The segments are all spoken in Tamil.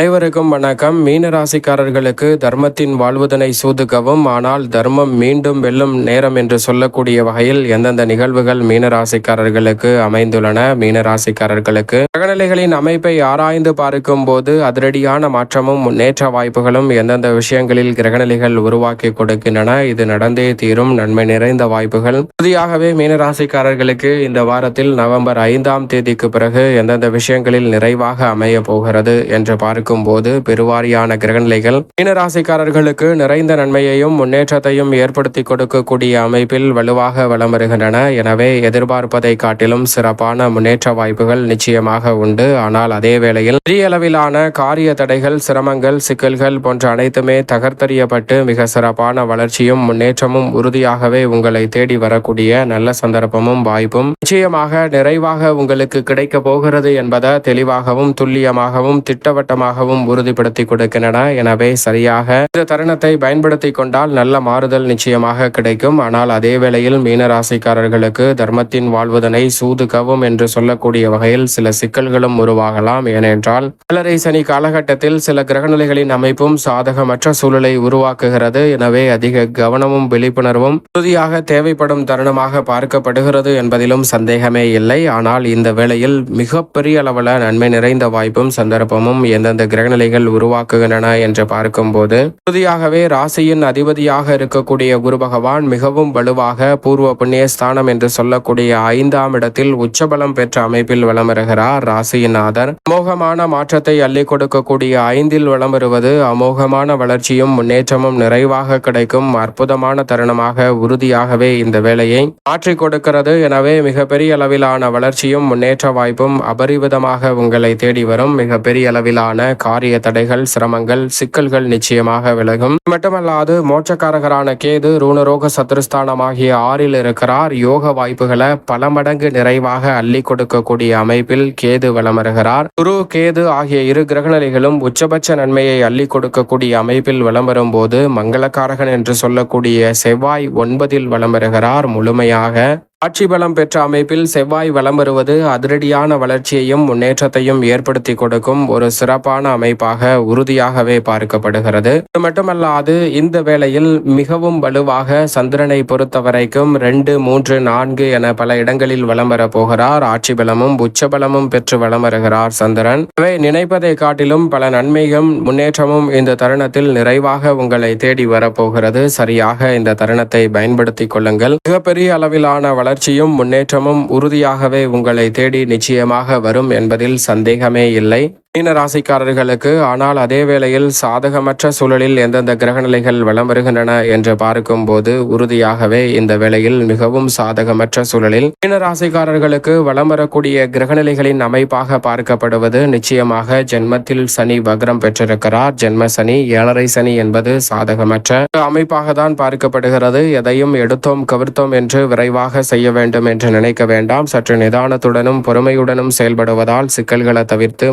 அனைவருக்கும் வணக்கம். மீன ராசிக்காரர்களுக்கு தர்மத்தின் வாழ்வதனை சூதுக்கவும் ஆனால் தர்மம் மீண்டும் வெல்லும் நேரம் என்று சொல்லக்கூடிய வகையில் எந்தெந்த நிகழ்வுகள் மீன ராசிக்காரர்களுக்கு அமைந்துள்ளன? மீன ராசிக்காரர்களுக்கு கிரகநிலைகளின் அமைப்பை ஆராய்ந்து பார்க்கும் போது அதிரடியான மாற்றமும் முன்னேற்ற வாய்ப்புகளும் எந்தெந்த விஷயங்களில் கிரகநிலைகள் உருவாக்கி கொடுக்கின்றன? இது நடந்தே தீரும் நன்மை நிறைந்த வாய்ப்புகள். புதியாகவே மீன ராசிக்காரர்களுக்கு இந்த வாரத்தில் நவம்பர் ஐந்தாம் தேதிக்கு பிறகு எந்தெந்த விஷயங்களில் நிறைவாக அமைய போகிறது என்று இருக்கும் போது பெருவாரியான கிரகநிலைகள் மீனராசிக்காரர்களுக்கு நிறைந்த நன்மையையும் முன்னேற்றத்தையும் ஏற்படுத்தி கொடுக்கக்கூடிய அமைப்பில் வலுவாக வளம் வருகின்றன. எனவே எதிர்பார்ப்பதை காட்டிலும் சிறப்பான முன்னேற்ற வாய்ப்புகள் நிச்சயமாக உண்டு. ஆனால் அதே வேளையில் பெரிய அளவிலான காரிய தடைகள் சிரமங்கள் சிக்கல்கள் போன்ற அனைத்துமே தகர்த்தறியப்பட்டு மிக சிறப்பான வளர்ச்சியும் முன்னேற்றமும் உறுதியாகவே உங்களை தேடி வரக்கூடிய நல்ல சந்தர்ப்பமும் வாய்ப்பும் நிச்சயமாக நிறைவாக உங்களுக்கு கிடைக்க போகிறது என்பதை தெளிவாகவும் துல்லியமாகவும் திட்டவட்டமாக திட்டவட்டமாகவும் உறுதிப்படுத்தி கொடுக்கின்றன. எனவே சரியாக இந்த தருணத்தை பயன்படுத்தி கொண்டால் நல்ல மாறுதல் நிச்சயமாக கிடைக்கும். ஆனால் அதே வேளையில் மீனராசிக்காரர்களுக்கு தர்மத்தின் வாழ்வதனை சூதுகவும் என்று சொல்லக்கூடிய வகையில் சில சிக்கல்களும் உருவாகலாம். ஏனென்றால் கலரை சனி காலகட்டத்தில் சில கிரகநிலைகளின் அமைப்பும் சாதகமற்ற சூழலை உருவாக்குகிறது. எனவே அதிக கவனமும் விழிப்புணர்வும் உறுதியாக தேவைப்படும் தருணமாக பார்க்கப்படுகிறது என்பதிலும் சந்தேகமே இல்லை. ஆனால் இந்த வேளையில் மிகப்பெரிய அளவில் நன்மை நிறைந்த வாய்ப்பும் சந்தர்ப்பமும் எந்தெந்த கிரகநிலைகள் உருவாக்குகின்றன என்று பார்க்கும்போது உறுதியாகவே ராசியின் அதிபதியாக இருக்கக்கூடிய குரு பகவான் மிகவும் வலுவாக பூர்வ புண்ணிய ஸ்தானம் என்று சொல்லக்கூடிய ஐந்தாம் இடத்தில் உச்சபலம் பெற்ற அமைப்பில் வலம் வருகிறார் ராசியின் ஆதர் அமோகமான மாற்றத்தை அள்ளி கொடுக்கக்கூடிய ஐந்தில் வலம் வருவது அமோகமான வளர்ச்சியும் முன்னேற்றமும் நிறைவாக கிடைக்கும் அற்புதமான தருணமாக உறுதியாகவே இந்த வேலையை மாற்றிக் கொடுக்கிறது. எனவே மிகப்பெரிய அளவிலான வளர்ச்சியும் முன்னேற்ற வாய்ப்பும் அபரிவிதமாக உங்களை தேடி வரும் மிகப்பெரிய அளவிலான காரிய தடைகள் சிரமங்கள் சிக்கல்கள் நிச்சயமாக விலகும். மட்டுமல்லாது மோட்சக்காரகரான கேது ரூணரோக சத்துருஸ்தானம் ஆகிய ஆறில் இருக்கிறார். யோக வாய்ப்புகளை பல மடங்கு நிறைவாக அள்ளி கொடுக்கக்கூடிய அமைப்பில் கேது வலம் வருகிறார் குரு கேது ஆகிய இரு கிரகநிலைகளும் உச்சபட்ச நன்மையை அள்ளி கொடுக்கக்கூடிய அமைப்பில் வலம் வரும்போது மங்களக்காரகன் என்று சொல்லக்கூடிய செவ்வாய் ஒன்பதில் வலம் வருகிறார் முழுமையாக ஆட்சி பலம் பெற்ற அமைப்பில் செவ்வாய் வலம் வருவது அதிரடியான வளர்ச்சியையும் முன்னேற்றத்தையும் ஏற்படுத்தி கொடுக்கும் ஒரு சிறப்பான அமைப்பாக உறுதியாகவே பார்க்கப்படுகிறது. இது மட்டுமல்லாது இந்த வேளையில் மிகவும் வலுவாக சந்திரனை பொறுத்தவரைக்கும் ரெண்டு மூன்று நான்கு என பல இடங்களில் வலம் வரப்போகிறார் ஆட்சி பலமும் உச்ச பலமும் பெற்று வலம் வருகிறார் சந்திரன். இவை நினைப்பதை காட்டிலும் பல நன்மையும் முன்னேற்றமும் இந்த தருணத்தில் நிறைவாக உங்களை தேடி வரப்போகிறது சரியாக இந்த தருணத்தை பயன்படுத்திக் கொள்ளுங்கள். மிகப்பெரிய அளவிலான வளர்ச்சியும் முன்னேற்றமும் உறுதியாகவே உங்களை தேடி நிச்சயமாக வரும் என்பதில் சந்தேகமே இல்லை. மீன ராசிக்காரர்களுக்கு ஆனால் அதே வேளையில் சாதகமற்ற சூழலில் எந்தெந்த கிரகநிலைகள் வலம் வருகின்றன என்று பார்க்கும்போது உறுதியாகவே இந்த வேளையில் மிகவும் சாதகமற்ற சூழலில் மீன ராசிக்காரர்களுக்கு வலம் வரக்கூடிய கிரகநிலைகளின் அமைப்பாக பார்க்கப்படுவது நிச்சயமாக ஜென்மத்தில் சனி வக்ரம் பெற்றிருக்கிறார். ஜென்ம சனி ஏழரை சனி என்பது சாதகமற்ற அமைப்பாக தான் பார்க்கப்படுகிறது. எதையும் எடுத்தோம் கவிர்த்தோம் என்று விரைவாக செய்ய வேண்டும் என்று நினைக்க வேண்டாம். சற்று நிதானத்துடனும் பொறுமையுடனும் செயல்படுவதால் சிக்கல்களை தவிர்த்து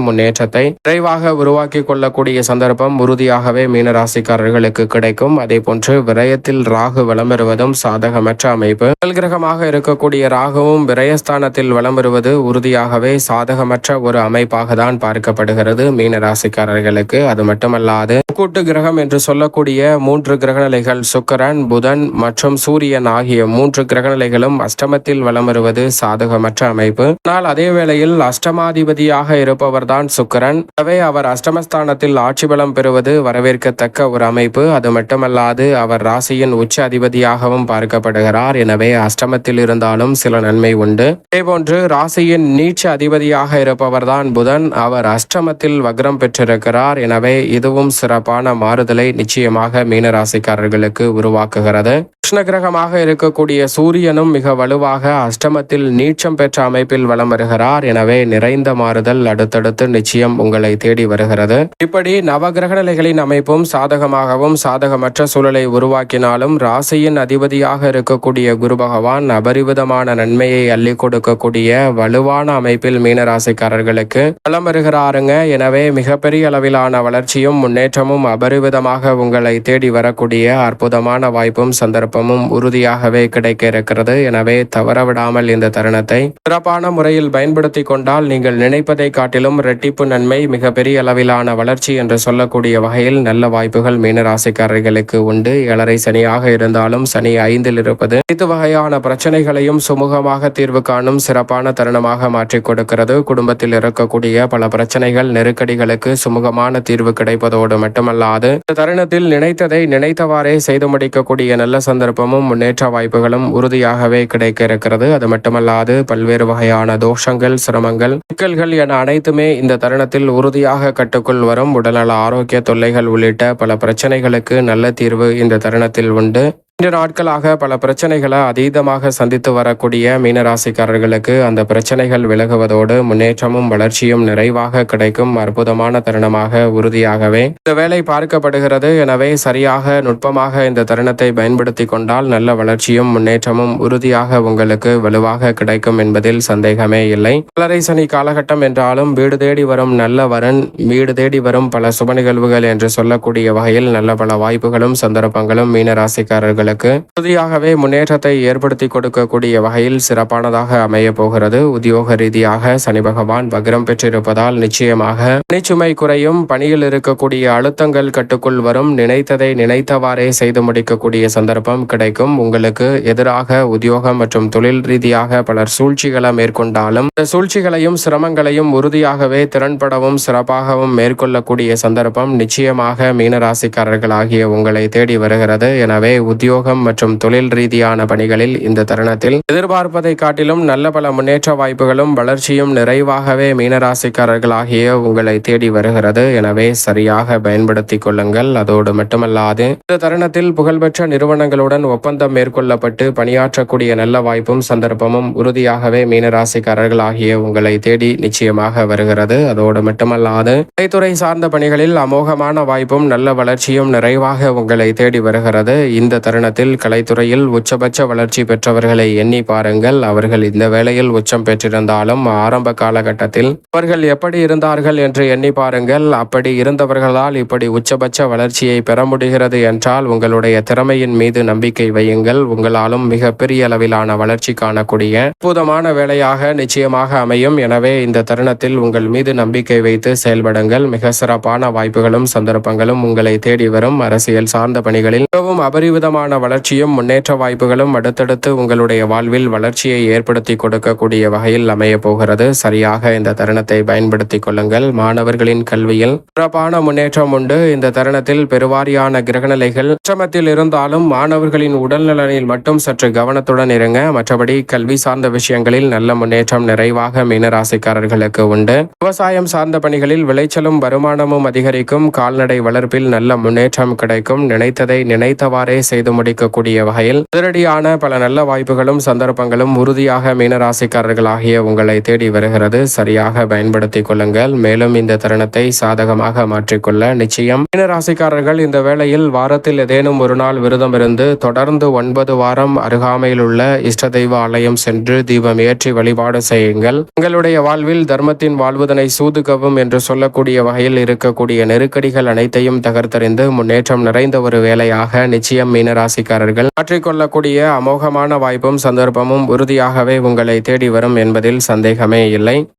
முன்னேற்றத்தை விரைவாக உருவாக்கி கொள்ளக்கூடிய சந்தர்ப்பம் உறுதியாகவே மீனராசிக்காரர்களுக்கு கிடைக்கும். அதே போன்று விரயத்தில் ராகு வலம் வருவதும் சாதகமற்ற அமைப்பு. முதல் கிரகமாக இருக்கக்கூடிய ராகுவும் விரயஸ்தானத்தில் வலம் வருவது உறுதியாகவே சாதகமற்ற ஒரு அமைப்பாக தான் பார்க்கப்படுகிறது மீனராசிக்காரர்களுக்கு. அது மட்டுமல்லாது கூட்டு கிரகம் என்று சொல்லக்கூடிய மூன்று கிரகநிலைகள் சுக்கிரன் புதன் மற்றும் சூரியன் ஆகிய மூன்று கிரகநிலைகளும் அஷ்டமத்தில் வலம் வருவது சாதகமற்ற அமைப்பு. ஆனால் அதே வேளையில் அஷ்டமாதிபதியாக இருப்பவர்தான் சுக்கிரன். எனவே அவர் அஷ்டமஸ்தானத்தில் ஆட்சி பலம் பெறுவது வரவேற்கத்தக்க ஒரு அமைப்பு. அது மட்டுமல்லாது அவர் ராசியின் உச்ச அதிபதியாகவும் பார்க்கப்படுகிறார். எனவே அஷ்டமத்தில் இருந்தாலும் சில நன்மை உண்டு. இதேபோன்று ராசியின் நீச்ச அதிபதியாக இருப்பவர்தான் புதன். அவர் அஷ்டமத்தில் வக்ரம் பெற்றிருக்கிறார். எனவே இதுவும் சிறப்பான மாறுதலை நிச்சயமாக மீனராசிக்காரர்களுக்கு உருவாக்குகிறது. கிருஷ்ண கிரகமாக இருக்கக்கூடிய சூரியனும் மிக வலுவாக அஷ்டமத்தில் நீச்சம் பெற்ற அமைப்பில் வலம் வருகிறார். எனவே நிறைந்த மாறுதல் அடுத்தடுத்து நிச்சயம் உங்களை தேடி வருகிறது. இப்படி நவகிரக நிலைகளின் அமைப்பும் சாதகமாகவும் சாதகமற்ற சூழலை உருவாக்கினாலும் ராசியின் அதிபதியாக இருக்கக்கூடிய குரு பகவான் அபரிவிதமான நன்மையை அள்ளி கொடுக்கக்கூடிய வலுவான அமைப்பில் மீனராசிக்காரர்களுக்கு பலம் வருகிறாருங்க. எனவே மிகப்பெரிய அளவிலான வளர்ச்சியும் முன்னேற்றமும் அபரிவிதமாக உங்களை தேடி வரக்கூடிய அற்புதமான வாய்ப்பும் சந்தர்ப்பமும் உறுதியாகவே கிடைக்க இருக்கிறது. எனவே தவறவிடாமல் இந்த தருணத்தை சிறப்பான முறையில் பயன்படுத்தி கொண்டால் நீங்கள் நினைப்பதை காட்டிலும் இரட்டிப்பு நன்மை மிகப்பெரிய அளவிலான வளர்ச்சி என்று சொல்லக்கூடிய வகையில் நல்ல வாய்ப்புகள் மீனராசிக்காரர்களுக்கு உண்டு. ஏழரை சனியாக இருந்தாலும் சனி ஐந்தில் இருப்பது அனைத்து வகையான பிரச்சனைகளையும் சுமூகமாக தீர்வு காணும் சிறப்பான தருணமாக மாற்றிக் கொடுக்கிறது. குடும்பத்தில் இருக்கக்கூடிய பல பிரச்சனைகள் நெருக்கடிகளுக்கு சுமூகமான தீர்வு கிடைப்பதோடு மட்டுமல்லாது இந்த தருணத்தில் நினைத்ததை நினைத்தவாறே செய்து முடிக்கக்கூடிய நல்ல சந்தர்ப்பமும் முன்னேற்ற வாய்ப்புகளும் உறுதியாகவே கிடைக்க இருக்கிறது அது மட்டுமல்லாது பல்வேறு வகையான தோஷங்கள் சிரமங்கள் சிக்கல்கள் என அனைத்துமே இந்த நேரத்தில் உறுதியாக கட்டுக்குள் வரும் உடல்நல ஆரோக்கிய தொல்லைகள் உள்ளிட்ட பல பிரச்சனைகளுக்கு நல்ல தீர்வு இந்த தருணத்தில் உண்டு. இன்று நாட்களாக பல பிரச்சனைகளை அதீதமாக சந்தித்து வரக்கூடிய மீனராசிக்காரர்களுக்கு அந்த பிரச்சனைகள் விலகுவதோடு முன்னேற்றமும் வளர்ச்சியும் நிறைவாக கிடைக்கும் அற்புதமான தருணமாக உறுதியாகவே. இந்த வேலை பார்க்கப்படுகிறது. எனவே சரியாக நுட்பமாக இந்த தருணத்தை பயன்படுத்தி கொண்டால் நல்ல வளர்ச்சியும் முன்னேற்றமும் உறுதியாக உங்களுக்கு வலுவாக கிடைக்கும் என்பதில் சந்தேகமே இல்லை. கலரை சனி காலகட்டம் என்றாலும் வீடு தேடி வரும் நல்ல வரன் வீடு தேடி வரும் பல சுப நிகழ்வுகள் என்று சொல்லக்கூடிய வகையில் நல்ல பல வாய்ப்புகளும் சந்தர்ப்பங்களும் மீனராசிக்காரர்களுக்கு உறுதியாகவே முன்னேற்றத்தை ஏற்படுத்தி கொடுக்கக்கூடிய வகையில் சிறப்பானதாக அமைய போகிறது. உத்தியோக ரீதியாக சனி பகவான் வக்ரம் பெற்றிருப்பதால் நிச்சயமாக பணிச்சுமை குறையும். பணியில் இருக்கக்கூடிய அழுத்தங்கள் கட்டுக்குள் வரும். நினைத்ததை நினைத்தவாறே செய்து முடிக்கக்கூடிய சந்தர்ப்பம் கிடைக்கும். உங்களுக்கு எதிராக உத்தியோகம் மற்றும் தொழில் ரீதியாக பலர் சூழ்ச்சிகளை மேற்கொண்டாலும் இந்த சூழ்ச்சிகளையும் சிரமங்களையும் உறுதியாகவே திறன்படவும் சிறப்பாகவும் மேற்கொள்ளக்கூடிய சந்தர்ப்பம் நிச்சயமாக மீனராசிக்காரர்களாகிய உங்களை தேடி வருகிறது. எனவே உத்தியோக உத்தியோகம் மற்றும் தொழில் ரீதியான பணிகளில் இந்த தருணத்தில் எதிர்பார்ப்பதை காட்டிலும் நல்ல பல முன்னேற்ற வாய்ப்புகளும் வளர்ச்சியும் நிறைவாகவே மீனராசிக்காரர்களாகிய உங்களை தேடி வருகிறது. எனவே சரியாக பயன்படுத்திக் கொள்ளுங்கள். அதோடு மட்டுமல்லாது இந்த தருணத்தில் புகழ்பெற்ற நிறுவனங்களுடன் ஒப்பந்தம் மேற்கொள்ளப்பட்டு பணியாற்றக்கூடிய நல்ல வாய்ப்பும் சந்தர்ப்பமும் உறுதியாகவே மீனராசிக்காரர்களாகிய உங்களை தேடி நிச்சயமாக வருகிறது. அதோடு மட்டுமல்லாது கலைத்துறை சார்ந்த பணிகளில் அமோகமான வாய்ப்பும் நல்ல வளர்ச்சியும் நிறைவாக உங்களை தேடி வருகிறது. இந்த தருணத்தில் கலைத்துறையில் உச்சபட்ச வளர்ச்சி பெற்றவர்களை எண்ணி பாருங்கள். அவர்கள் இந்த வேளையில் உச்சம் பெற்றிருந்தாலும் ஆரம்ப காலகட்டத்தில் அவர்கள் எப்படி இருந்தார்கள் என்று எண்ணி பாருங்கள். அப்படி இருந்தவர்களால் இப்படி உச்சபட்ச வளர்ச்சியை பெற முடிகிறது என்றால் உங்களுடைய திறமையின் மீது நம்பிக்கை வையுங்கள். உங்களாலும் மிக பெரிய அளவிலான வளர்ச்சி காணக்கூடிய அற்புதமான வேலையாக நிச்சயமாக அமையும். எனவே இந்த தருணத்தில் உங்கள் மீது நம்பிக்கை வைத்து செயல்படுங்கள். மிக சிறப்பான வாய்ப்புகளும் சந்தர்ப்பங்களும் உங்களை தேடி வரும். அரசியல் சார்ந்த பணிகளில் மிகவும் அபரிவிதமான வளர்ச்சியும் முன்னேற்ற வாய்ப்புகளும் அடுத்தடுத்து உங்களுடைய வாழ்வில் வளர்ச்சியை ஏற்படுத்தி கொடுக்கக்கூடிய வகையில் அமைய போகிறது. சரியாக இந்த தருணத்தை பயன்படுத்திக் கொள்ளுங்கள். மாணவர்களின் கல்வியில் சிறப்பான முன்னேற்றம் உண்டு. இந்த தருணத்தில் பெருவாரியான கிரகநிலைகள் அஷ்டமத்தில் இருந்தாலும் மாணவர்களின் உடல்நலனில் மட்டும் சற்று கவனத்துடன் இருங்க. மற்றபடி கல்வி சார்ந்த விஷயங்களில் நல்ல முன்னேற்றம் நிறைவாக மீனராசிக்காரர்களுக்கு உண்டு. விவசாயம் சார்ந்த பணிகளில் விளைச்சலும் வருமானமும் அதிகரிக்கும். கால்நடை வளர்ப்பில் நல்ல முன்னேற்றம் கிடைக்கும். நினைத்ததை நினைத்தவாறே செய்து முடிக்கக்கூடிய வகையில் அதிரடியான பல நல்ல வாய்ப்புகளும் சந்தர்ப்பங்களும் உறுதியாக மீனராசிக்காரர்கள் ஆகிய உங்களை தேடி வருகிறது. சரியாக பயன்படுத்திக் கொள்ளுங்கள். மேலும் இந்த தருணத்தை சாதகமாக மாற்றிக்கொள்ள நிச்சயம். மீனராசிக்காரர்கள் இந்த வேளையில் வாரத்தில் ஏதேனும் ஒரு நாள் விரதம் இருந்து தொடர்ந்து ஒன்பது வாரம் அருகாமையில் உள்ள இஷ்ட தெய்வ ஆலயம் சென்று தீபம் ஏற்றி வழிபாடு செய்யுங்கள். உங்களுடைய வாழ்வில் தர்மத்தின் வாழ்வதனை சூதுகவும் என்று சொல்லக்கூடிய வகையில் இருக்கக்கூடிய நெருக்கடிகள் அனைத்தையும் தகர்த்தறிந்து முன்னேற்றம் நிறைந்த ஒரு வேலையாக நிச்சயம் மீனராசி ராசிக்காரர்கள். மாற்றிக்கொள்ளக்கூடிய அமோகமான வாய்ப்பும் சந்தர்ப்பமும் உறுதியாகவே உங்களை தேடி வரும் என்பதில் சந்தேகமே இல்லை.